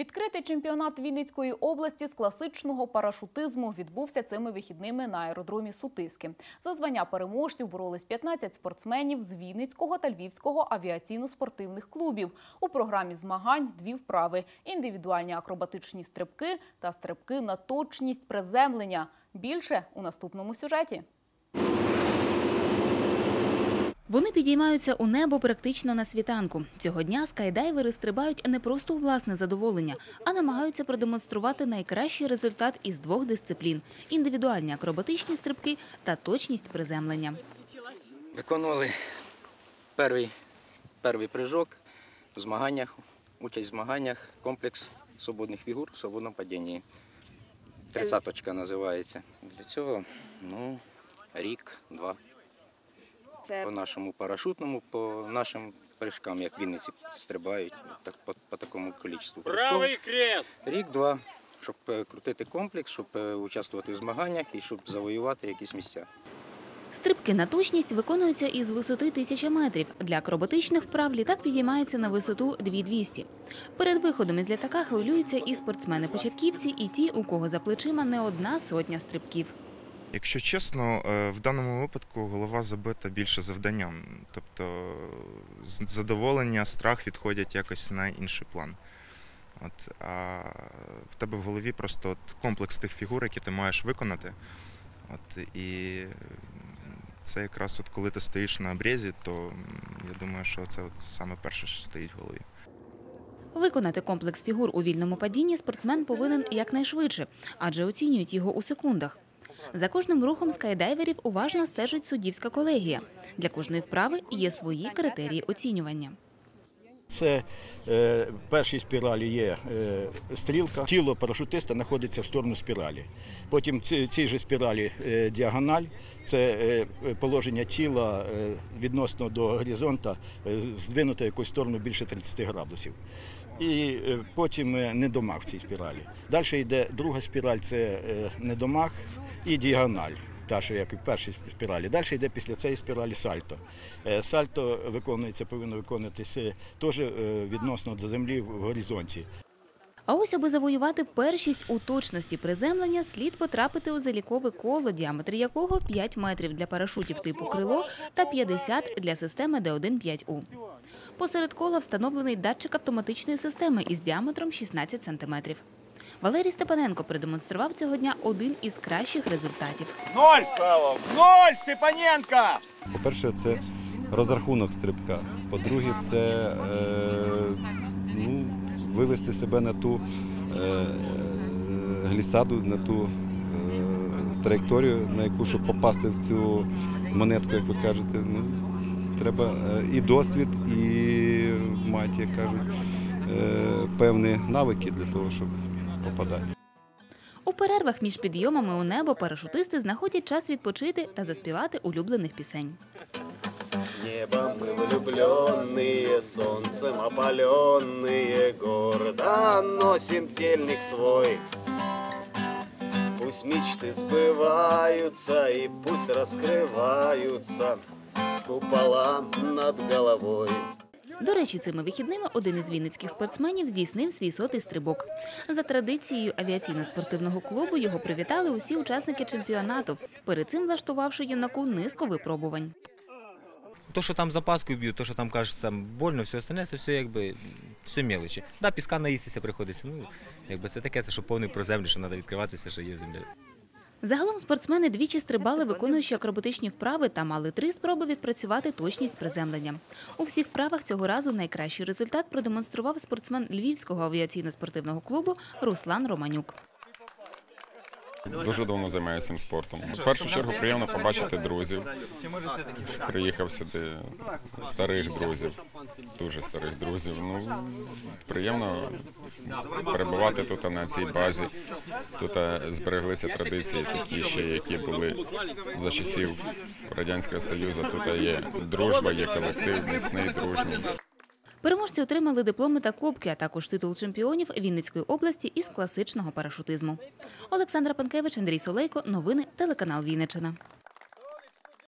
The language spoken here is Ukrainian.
Відкритий чемпіонат Вінницької області з класичного парашутизму відбувся цими вихідними на аеродромі Сутиски. За звання переможців боролись 15 спортсменів з Вінницького та Львівського авіаційно-спортивних клубів. У програмі змагань дві вправи – індивідуальні акробатичні стрибки та стрибки на точність приземлення. Більше у наступному сюжеті. Вони підіймаються у небо практично на світанку. Цього дня скайдайвери стрибають не просто у власне задоволення, а намагаються продемонструвати найкращий результат із двох дисциплін – індивідуальні акробатичні стрибки та точність приземлення. Виконували перший, перший прыжок в змаганнях, участь в змаганнях, комплекс свободних фігур в свободному падінні. Тридцяточка називається. Для цього ну, рік-два. Це По нашому парашутному, по нашим прыжкам, як Вінниці стрибають, так, по, по такому кількості. Правий крест! Рік-два, щоб е, крутити комплекс, щоб е, участвувати в змаганнях і щоб завоювати якісь місця. Стрибки на точність виконуються із висоти 1000 метрів. Для акробатичних вправ літак підіймається на висоту 2200. Перед виходом із літака хвилюються і спортсмени-початківці, і ті, у кого за плечима не одна сотня стрибків. Якщо чесно, е, в даному випадку голова забита більше завданням. Тобто задоволення, страх відходять якось на інший план. От, а в тебе в голові просто от комплекс тих фігур, які ти маєш виконати. От, і це якраз от коли ти стоїш на обрізі, то я думаю, що це от саме перше, що стоїть в голові. Виконати комплекс фігур у вільному падінні спортсмен повинен якнайшвидше, адже оцінюють його у секундах. За кожним рухом скайдайверів уважно стежить суддівська колегія. Для кожної вправи є свої критерії оцінювання. Це е, першій спіралі є е, стрілка. Тіло парашутиста знаходиться в сторону спіралі. Потім в цій, же спіралі е, діагональ це е, положення тіла е, відносно до горизонта, е, здвинуте в якусь сторону більше 30 градусів. І е, потім е, недомах в цій спіралі. Далі йде друга спіраль це е, недомах і діагональ. Та, що як і в першій спіралі. Далі йде після цієї спіралі сальто. Сальто виконується, повинно виконуватися теж відносно до землі в горизонті. А ось, аби завоювати першість у точності приземлення, слід потрапити у залікове коло, діаметр якого 5 метрів для парашутів типу крило та 50 для системи Д1-5У. Посеред кола встановлений датчик автоматичної системи із діаметром 16 сантиметрів. Валерій Степаненко продемонстрував цього дня один із кращих результатів. Ноль! Ноль, Степаненко! По-перше, це розрахунок стрибка. По-друге, це е, ну, вивести себе на ту е, глісаду, на ту е, траєкторію, на яку, щоб попасти в цю монетку, як ви кажете. Ну, треба е, і досвід, і мати, як кажуть, е, певні навики для того, щоб попадати. У перервах між підйомами у небо парашутисти знаходять час відпочити та заспівати улюблених пісень. Небом мы влюбленные, солнцем опаленные, гордо носим тельник свой. Пусть мечты сбываются и пусть раскрываются купола над головой. До речі, цими вихідними один із вінницьких спортсменів здійснив свій сотий стрибок. За традицією авіаційно-спортивного клубу його привітали усі учасники чемпіонату, перед цим влаштувавши юнаку низку випробувань. То, що там запаскою б'ють, то, що там кажуть, там больно, все остальне, це все якби все мелочі. Да, піска наїстися приходиться. Ну, якби це таке, це що повний про землю, що треба відкриватися, що є земля. Загалом спортсмени двічі стрибали, виконуючи акробатичні вправи та мали три спроби відпрацювати точність приземлення. У всіх вправах цього разу найкращий результат продемонстрував спортсмен Львівського авіаційно-спортивного клубу Руслан Романюк. Дуже давно займаюся цим спортом. В першу чергу приємно побачити друзів. Приїхав сюди старих друзів, дуже старих друзів. Ну приємно перебувати тут на цій базі. Тут збереглися традиції, такі ще, які були за часів радянського союзу. Тут є дружба, є колектив, міцний, дружній. Переможці отримали дипломи та кубки, а також титул чемпіонів Вінницької області із класичного парашутизму. Олександра Панкевич, Андрій Солейко. Новини телеканал Вінниччина.